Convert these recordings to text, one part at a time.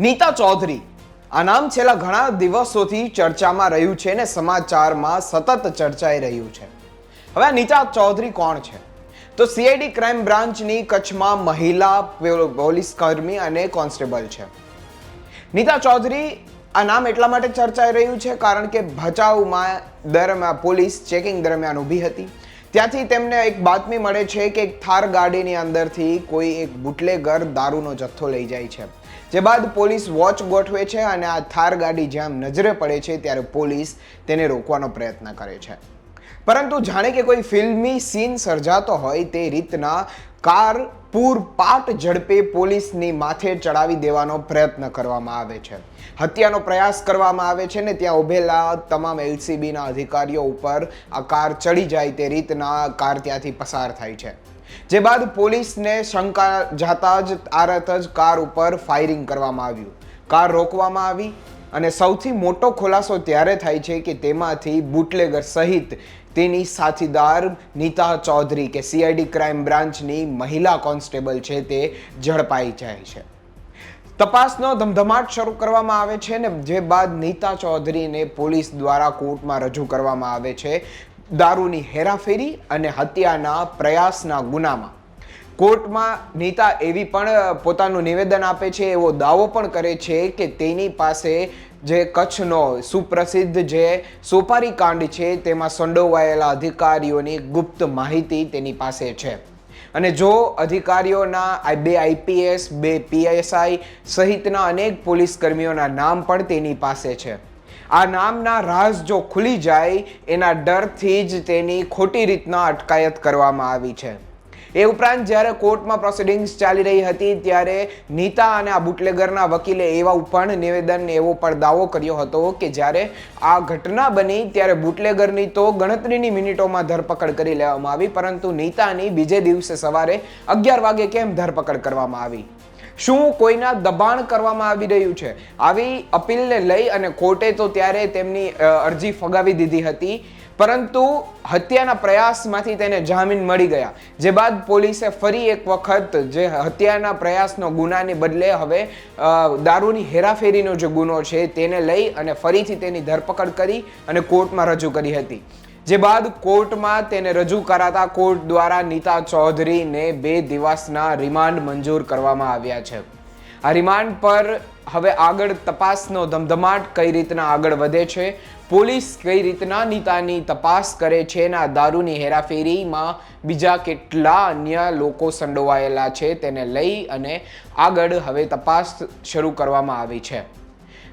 નીતા ચૌધરી. આ નામ છેલ્લા ઘણા દિવસોથી ચર્ચામાં રહ્યું છે ને સમાચારમાં સતત ચર્ચાઈ રહ્યું છે. હવે આ નીતા ચૌધરી કોણ છે? તો સીઆઈડી ક્રાઇમ બ્રાન્ચની કચ્છમાં મહિલા પોલીસ કર્મી અને કોન્સ્ટેબલ છે. નીતા ચૌધરી, આ નામ એટલા માટે ચર્ચાઈ રહ્યું છે કારણ કે ભચાઉમાં દરમિયાન પોલીસ ચેકિંગ દરમિયાન ઊભી હતી. ત્યાંથી તેમને એક બાતમી મળે છે કે એક થાર ગાડીની અંદરથી કોઈ એક બુટલેગર દારૂનો જથ્થો લઈ જાય છે. જે બાદ પોલીસ વોચ ગોઠવે છે અને આ થાર ગાડી જ્યાં નજરે પડે છે ત્યારે પોલીસ તેને રોકવાનો પ્રયત્ન કરે છે. પરંતુ જાણે કે કોઈ ફિલ્મી સીન સર્જાતો હોય તે રીતના કાર પૂરપાટ ઝડપે પોલીસની માથે ચડાવી દેવાનો પ્રયત્ન કરવામાં આવે છે. હત્યાનો પ્રયાસ કરવામાં આવે છે ને ત્યાં ઉભેલા તમામ એલસીબીના અધિકારીઓ ઉપર આ કાર ચડી જાય તે રીતના કાર ત્યાંથી પસાર થાય છે. જે બાદ પોલીસને શંકા જાતા જ તારત જ કાર ઉપર ફાયરિંગ કરવામાં આવ્યું. કાર રોકવામાં આવી અને સૌથી મોટો ખુલાસો ત્યારે થાય છે કે તેમાંથી બુટલેગર સહિત તેની સાથીદાર નીતા ચૌધરી કે સીઆઈડી ક્રાઇમ બ્રાન્ચની મહિલા કોન્સ્ટેબલ છે તે ઝડપાઈ જાય છે. તપાસનો ધમધમાટ શરૂ કરવામાં આવે છે ને જે બાદ નીતા ચૌધરીને પોલીસ દ્વારા કોર્ટમાં રજૂ કરવામાં આવે છે દારૂની હેરાફેરી અને હત્યાના પ્રયાસના ગુનામાં. કોર્ટમાં નીતા એવી પણ પોતાનું નિવેદન આપે છે, એવો દાવો પણ કરે છે કે તેની પાસે જે કચ્છનો સુપ્રસિદ્ધ જે સોપારી કાંડ છે, તેમાં સંડોવાયેલા અધિકારીઓની ગુપ્ત માહિતી તેની પાસે છે. અને જો અધિકારીઓના બે આઈપીએસ બે પીએસઆઈ સહિતના અનેક પોલીસ કર્મીઓના નામ પણ તેની પાસે છે. આ નામના રાઝ જો ખુલી જાય, એના ડરથી જ તેની ખોટી રીતના અટકાયત કરવામાં આવી છે. એ ઉપરાંત જ્યારે કોર્ટમાં પ્રોસિડિંગ્સ ચાલી રહી હતી, ત્યારે નીતા અને આ બુટલેગરના વકીલે એવા પણ નિવેદન એવો પણ દાવો કર્યો હતો કે જ્યારે આ ઘટના બની, ત્યારે બુટલેગરની તો ગણતરીની મિનિટોમાં ધરપકડ કરી લેવામાં આવી, પરંતુ નીતાની બીજે દિવસે સવારે અગિયાર વાગે કેમ ધરપકડ કરવામાં આવી? શું કોઈના દબાણ કરવામાં આવી રહ્યું છે? આવી અપીલને લઈ અને કોર્ટે તો ત્યારે તેમની અરજી ફગાવી દીધી હતી. પરંતુ હત્યાના પ્રયાસમાંથી તેને જામીન મળી ગયા. જે બાદ પોલીસે ફરી એક વખત જે હત્યાના પ્રયાસનો ગુનાને બદલે હવે દારૂની હેરાફેરીનો જે ગુનો છે તેને લઈ અને ફરીથી તેની ધરપકડ કરી અને કોર્ટમાં રજૂ કરી હતી. જે બાદ કોર્ટમાં તેને રજૂ કરાતા કોર્ટ દ્વારા નીતા ચૌધરીને બે દિવસના રિમાન્ડ મંજૂર કરવામાં આવ્યા છે. આ રિમાન્ડ પર હવે આગળ તપાસનો ધમધમાટ કઈ રીતના આગળ વધે છે પોલીસ કઈ રીતના નીતાની તપાસ કરે છે અને આ દારૂની હેરાફેરીમાં બીજા કેટલા અન્ય લોકો સંડોવાયેલા છે તેને લઈ અને આગળ હવે તપાસ શરૂ કરવામાં આવી છે.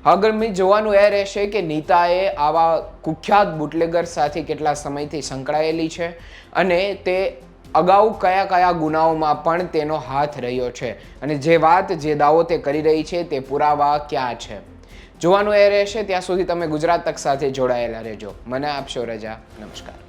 આગળ મેં જોવાનું એ રહેશે કે નીતાએ આવા કુખ્યાત બુટલેગર સાથે કેટલા સમયથી સંકળાયેલી છે અને તે અગાઉ કયા કયા ગુનાઓમાં પણ તેનો હાથ રહ્યો છે અને જે વાત જે દાવો તે કરી રહી છે તે પુરાવા ક્યાં છે? જોવાનું એ રહેશે, ત્યાં સુધી તમે ગુજરાત તક સાથે જોડાયેલા રહેજો. મને આપશો રજા. નમસ્કાર.